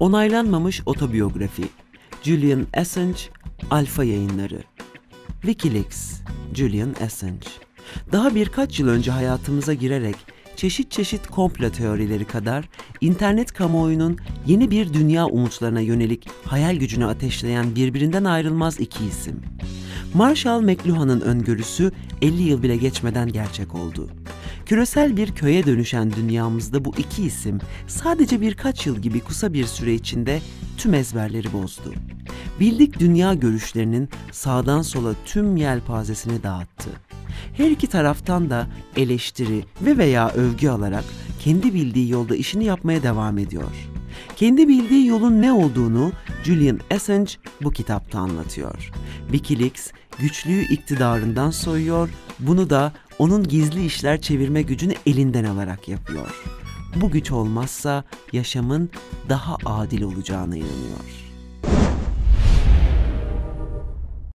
Onaylanmamış otobiyografi. Julian Assange, Alfa Yayınları. Wikileaks, Julian Assange. Daha birkaç yıl önce hayatımıza girerek çeşit çeşit komplo teorileri kadar internet kamuoyunun yeni bir dünya umutlarına yönelik hayal gücünü ateşleyen birbirinden ayrılmaz iki isim. Marshall McLuhan'ın öngörüsü 50 yıl bile geçmeden gerçek oldu. Küresel bir köye dönüşen dünyamızda bu iki isim sadece birkaç yıl gibi kısa bir süre içinde tüm ezberleri bozdu. Bildik dünya görüşlerinin sağdan sola tüm yelpazesini dağıttı. Her iki taraftan da eleştiri ve veya övgü alarak kendi bildiği yolda işini yapmaya devam ediyor. Kendi bildiği yolun ne olduğunu Julian Assange bu kitapta anlatıyor. Wikileaks güçlüğü iktidarından soyuyor, bunu da onun gizli işler çevirme gücünü elinden alarak yapıyor. Bu güç olmazsa yaşamın daha adil olacağına inanıyor.